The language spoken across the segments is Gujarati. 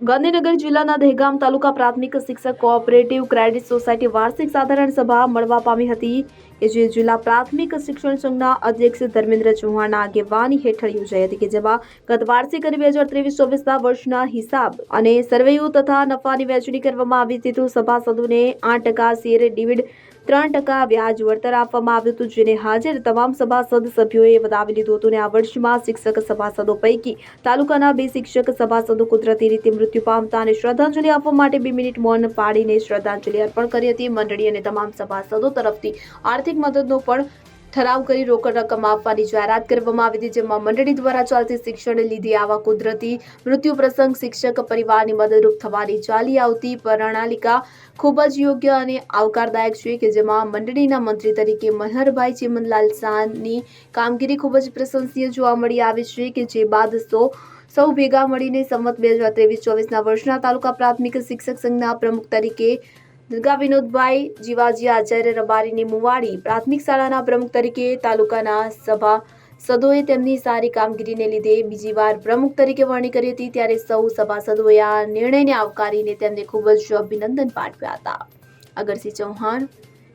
ગાંધીનગર જિલ્લાના દહેગામ તાલુકા પ્રાથમિક શિક્ષક કોઓપરેટિવ ક્રેડિટ સોસાયટી વાર્ષિક સાધારણ સભા મળવા પામી હતી કે જે જિલ્લા પ્રાથમિક શિક્ષણ સંઘના અધ્યક્ષ ધર્મેન્દ્ર ચૌહાણના આગેવાની હેઠળ યોજાઈ હતી કે જેમાં ગત વાર્ષિક અને બે હજાર ત્રેવીસ ચોવીસના વર્ષના હિસાબ અને સર્વેયુ તથા નફાની વહેંચણી કરવામાં આવી હતી તો સભાસદોને આઠ ટકા શેર ડિવિડ ત્રણ ટકા વ્યાજ વળતર આપવામાં આવ્યું હતું, જેને હાજર તમામ સભાસદ સભ્યોએ વધાવી લીધું હતું અને આ વર્ષમાં શિક્ષક સભાસદો પૈકી તાલુકાના બે શિક્ષક સભાસદો કુદરતી રીતે મૃત્યુ પામતા અને શ્રદ્ધાંજલિ આપવા માટે બે મિનિટ મૌન પાડીને શ્રદ્ધાંજલિ અર્પણ કરી હતી. મંડળી અને તમામ સભાસદો તરફથી આર્થિક મદદનો પણ ઠરાવ કરી રોકડ રકમ આપવાની જાહેરાત કરવામાં આવી હતી, જેમાં મંડળી દ્વારા ચાલતી શિક્ષણ લીધે આવા કુદરતી મૃત્યુ પ્રસંગ શિક્ષક પરિવારની મદદરૂપ થવાની ચાલી આવતી પ્રણાલિકા ખૂબ જ યોગ્ય અને આવકારદાયક છે કે જેમાં મંડળીના મંત્રી તરીકે મનહરભાઈ ચિમનલાલ શાહની કામગીરી ખૂબ જ પ્રશંસનીય જોવા મળી આવી છે કે જે બાદ સો, સૌ ભેગા મળીને સંમત બે હજાર ત્રેવીસ ચોવીસના વર્ષના તાલુકા પ્રાથમિક શિક્ષક સંઘના પ્રમુખ તરીકે દુર્ગા વિનોદભાઈ જીવાજી આચાર્ય રબારીની મુવાડી પ્રાથમિક શાળાના પ્રમુખ તરીકે તાલુકાના સભા સદોએ તેમની સારી કામગીરીને લીધે બીજી વાર પ્રમુખ તરીકે વરણી કરી હતી. ત્યારે સૌ સભાસદોએ આ નિર્ણયને આવકારીને તેમને ખૂબ જ અભિનંદન પાઠવ્યા હતા. અગરસિંહ ચૌહાણ,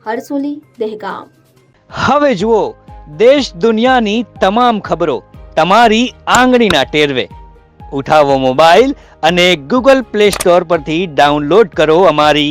હરસોલી, દહેગામ. હવે જુઓ, દેશ દુનિયાની તમામ ખબરો તમારી આંગળીના ટેરવે. ઉઠાવો મોબાઈલ અને ગૂગલ પ્લે સ્ટોર પરથી ડાઉનલોડ કરો અમારી